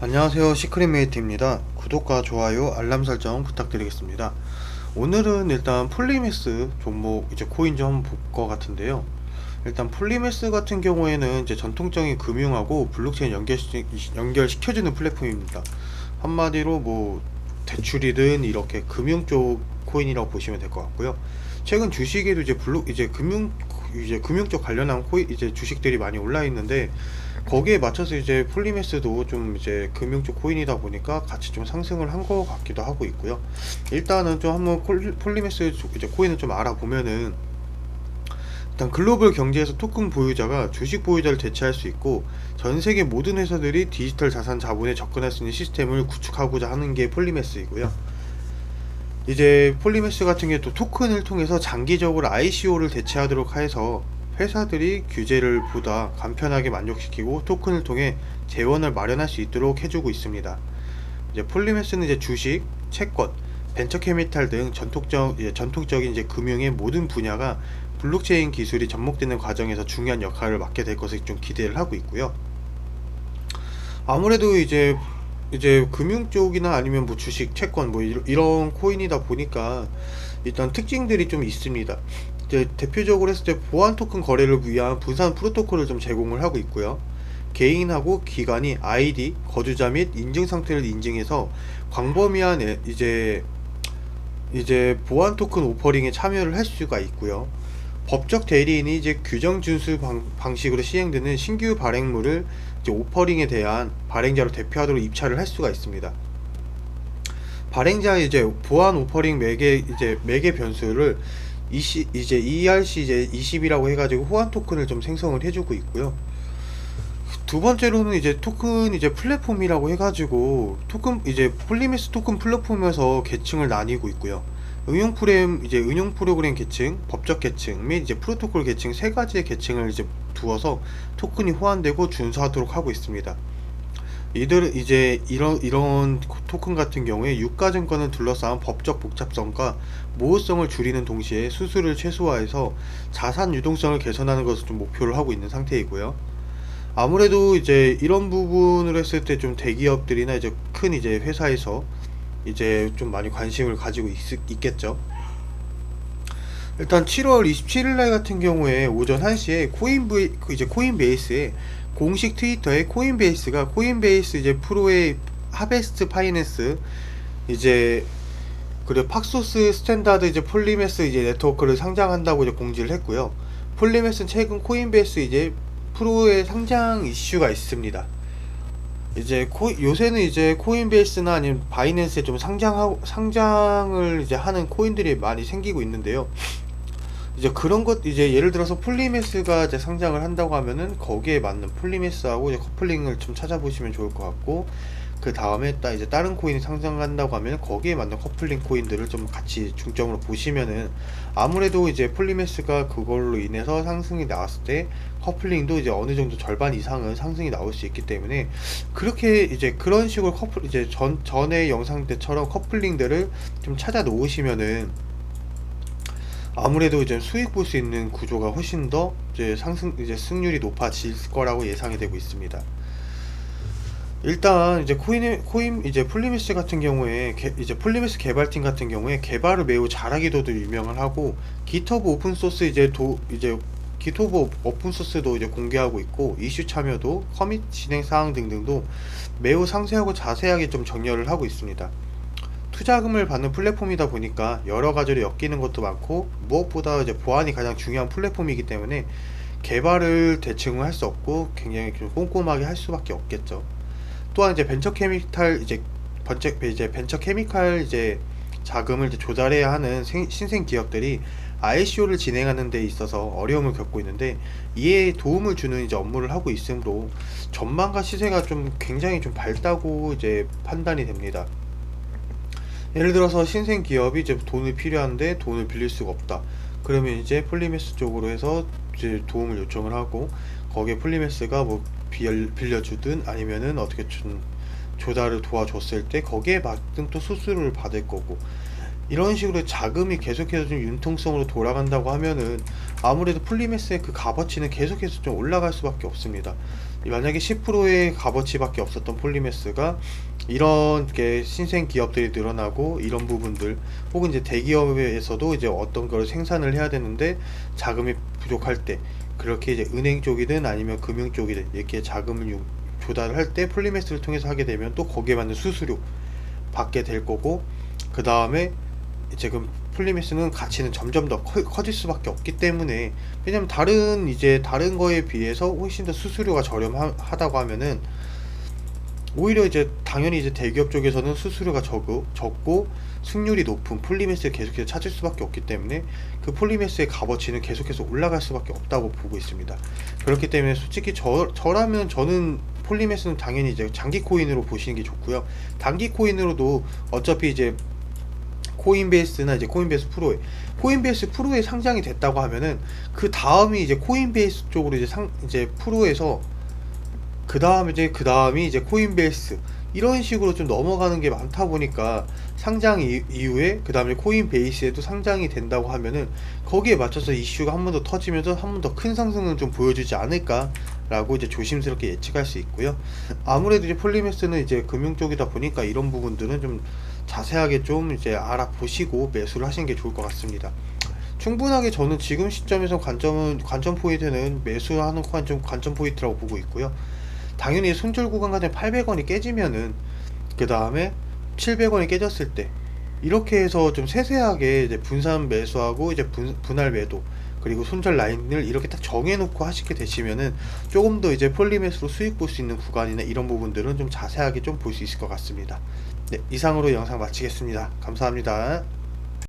안녕하세요. 시크릿메이트입니다. 구독과 좋아요 알람 설정 부탁드리겠습니다. 오늘은 일단 폴리메스 종목 이제 코인 좀 볼 것 같은데요. 일단 폴리메스 같은 경우에는 이제 전통적인 금융하고 블록체인 연결 연결시켜주는 플랫폼입니다. 한마디로 뭐 대출이든 이렇게 금융 쪽 코인이라고 보시면 될 것 같고요. 최근 주식에도 이제 블록 이제 금융 이제 금융 쪽 관련한 코인 이제 주식들이 많이 올라 있는데 거기에 맞춰서 이제 폴리메스도 좀 이제 금융 쪽 코인이다 보니까 같이 좀 상승을 한 것 같기도 하고 있고요. 일단은 좀 한번 폴- 폴리메스 쪽 이제 코인을 좀 알아보면은 일단 글로벌 경제에서 토큰 보유자가 주식 보유자를 대체할 수 있고 전 세계 모든 회사들이 디지털 자산 자본에 접근할 수 있는 시스템을 구축하고자 하는 게 폴리메스이고요. 이제 폴리메스 같은 게 또 토큰을 통해서 장기적으로 ICO를 대체하도록 해서 회사들이 규제를 보다 간편하게 만족시키고 토큰을 통해 재원을 마련할 수 있도록 해주고 있습니다. 이제 폴리메스는 이제 주식, 채권, 벤처 캐피탈 등 전통적 이제 전통적인 이제 금융의 모든 분야가 블록체인 기술이 접목되는 과정에서 중요한 역할을 맡게 될 것을 좀 기대를 하고 있고요. 아무래도 이제 이제 금융 쪽이나 아니면 뭐 주식, 채권 뭐 이런, 코인이다 보니까 일단 특징들이 좀 있습니다. 이제 대표적으로 했을 때 보안 토큰 거래를 위한 분산 프로토콜을 좀 제공을 하고 있고요. 개인하고 기관이 아이디, 거주자 및 인증 상태를 인증해서 광범위한 애- 이제 이제 보안 토큰 오퍼링에 참여를 할 수가 있고요. 법적 대리인이 이제 규정 준수 방, 방식으로 시행되는 신규 발행물을 이제 오퍼링에 대한 발행자로 대표하도록 입찰을 할 수가 있습니다. 발행자 이제 보안 오퍼링 매개 이제 매개 변수를 EC, 이제 ERC 이제 20이라고 해가지고 호환 토큰을 좀 생성을 해주고 있고요. 두 번째로는 이제 토큰 이제 플랫폼이라고 해가지고 토큰 이제 폴리메스 토큰 플랫폼에서 계층을 나뉘고 있고요. 응용 프레임 이제 응용 프로그램 계층, 법적 계층 및 이제 프로토콜 계층 세 가지의 계층을 이제 두어서 토큰이 호환되고 준수하도록 하고 있습니다. 이들 이제 이런 이런 토큰 같은 경우에 유가 증권을 둘러싼 법적 복잡성과 모호성을 줄이는 동시에 수수료를 최소화해서 자산 유동성을 개선하는 것을 좀 목표를 하고 있는 상태이고요. 아무래도 이제 이런 부분을 했을 때 좀 대기업들이나 이제 큰 이제 회사에서 이제 좀 많이 관심을 가지고 있, 있겠죠. 일단 7월 27일 날 같은 경우에 오전 1시에 코인브이 이제 코인베이스에 공식 트위터에 코인베이스가 코인베이스 이제 프로의 하베스트 파이낸스 이제 그리고 팍소스 스탠다드 이제 폴리메스 이제 네트워크를 상장한다고 이제 공지를 했고요. 폴리메스는 최근 코인베이스 이제 프로의 상장 이슈가 있습니다. 이제 코 요새는 이제 코인베이스나 아니면 바이낸스에 좀 상장하고 상장을 이제 하는 코인들이 많이 생기고 있는데요. 이제 그런 것 이제 예를 들어서 폴리메스가 이제 상장을 한다고 하면은 거기에 맞는 폴리메스하고 이제 커플링을 좀 찾아보시면 좋을 것 같고 그 다음에 딱 이제 다른 코인이 상장한다고 하면 거기에 맞는 커플링 코인들을 좀 같이 중점으로 보시면은 아무래도 이제 폴리메스가 그걸로 인해서 상승이 나왔을 때 커플링도 이제 어느 정도 절반 이상은 상승이 나올 수 있기 때문에 그렇게 이제 그런 식으로 커플 이제 전 전의 영상 때처럼 커플링들을 좀 찾아 놓으시면은 아무래도 이제 수익 볼 수 있는 구조가 훨씬 더 이제 상승 이제 승률이 높아질 거라고 예상이 되고 있습니다. 일단 이제 코인 코인 이제 폴리미스 같은 경우에 개, 이제 폴리미스 개발팀 같은 경우에 개발을 매우 잘하기로도 유명을 하고 기터브 오픈 소스 이제 도 이제 기터브 오픈 소스도 이제 공개하고 있고 이슈 참여도 커밋 진행 사항 등등도 매우 상세하고 자세하게 좀 정렬을 하고 있습니다. 투자금을 받는 플랫폼이다 보니까 여러 가지로 엮이는 것도 많고 무엇보다 이제 보안이 가장 중요한 플랫폼이기 때문에 개발을 대충 할 수 없고 굉장히 좀 꼼꼼하게 할 수밖에 없겠죠. 또한 이제 벤처 케미칼 이제 번째 이제 벤처 케미칼 이제 자금을 이제 조달해야 하는 생- 신생 기업들이 ICO를 진행하는 데 있어서 어려움을 겪고 있는데 이에 도움을 주는 이제 업무를 하고 있으므로 전망과 시세가 좀 굉장히 좀 밝다고 이제 판단이 됩니다. 예를 들어서 신생 기업이 이제 돈이 필요한데 돈을 빌릴 수가 없다. 그러면 이제 폴리메스 쪽으로 해서 이제 도움을 요청을 하고 거기에 폴리메스가 뭐 빌- 빌려주든 아니면은 어떻게 좀 조달을 도와줬을 때 거기에 맞는 또 수수료를 받을 거고 이런 식으로 자금이 계속해서 좀 융통성으로 돌아간다고 하면은 아무래도 폴리메스의 그 값어치는 계속해서 좀 올라갈 수밖에 없습니다. 만약에 10%의 값어치밖에 없었던 폴리메스가 이런 게 신생 기업들이 늘어나고 이런 부분들 혹은 이제 대기업에서도 이제 어떤 걸 생산을 해야 되는데 자금이 부족할 때 그렇게 이제 은행 쪽이든 아니면 금융 쪽이든 이렇게 자금을 유- 조달을 할때 폴리메스를 통해서 하게 되면 또 거기에 맞는 수수료 받게 될 거고 그 다음에 지금 폴리메스는 가치는 점점 더 커, 커질 수밖에 없기 때문에 왜냐면 다른 이제 다른 거에 비해서 훨씬 더 수수료가 저렴하다고 하면은 오히려 이제 당연히 이제 대기업 쪽에서는 수수료가 적고, 적고 승률이 높은 폴리메스를 계속해서 찾을 수밖에 없기 때문에 그 폴리메스의 값어치는 계속해서 올라갈 수밖에 없다고 보고 있습니다. 그렇기 때문에 솔직히 저, 저라면 저는 폴리메스는 당연히 이제 장기 코인으로 보시는 게 좋고요. 단기 코인으로도 어차피 이제 코인베이스나 이제 코인베이스 프로에 코인베이스 프로에 상장이 됐다고 하면은 그 다음이 이제 코인베이스 쪽으로 이제 상 이제 프로에서 그 다음에 이제 그 다음이 이제 코인베이스 이런 식으로 좀 넘어가는 게 많다 보니까 상장 이, 이후에 그 다음에 코인 베이스에도 상장이 된다고 하면은 거기에 맞춰서 이슈가 한 번 더 터지면서 한 번 더 큰 상승을 좀 보여주지 않을까 라고 이제 조심스럽게 예측할 수 있고요. 아무래도 이제 폴리메스는 이제 금융 쪽이다 보니까 이런 부분들은 좀 자세하게 좀 이제 알아보시고 매수를 하시는 게 좋을 것 같습니다. 충분하게 저는 지금 시점에서 관점은 관점 포인트는 매수하는 관점 관점 포인트라고 보고 있고요. 당연히 손절 구간 가장 800원이 깨지면은 그 다음에 700원이 깨졌을 때 이렇게 해서 좀 세세하게 이제 분산 매수하고 이제 분, 분할 매도 그리고 손절 라인을 이렇게 딱 정해놓고 하시게 되시면은 조금 더 이제 폴리메스로 수익 볼 수 있는 구간이나 이런 부분들은 좀 자세하게 좀 볼 수 있을 것 같습니다. 네, 이상으로 영상 마치겠습니다. 감사합니다.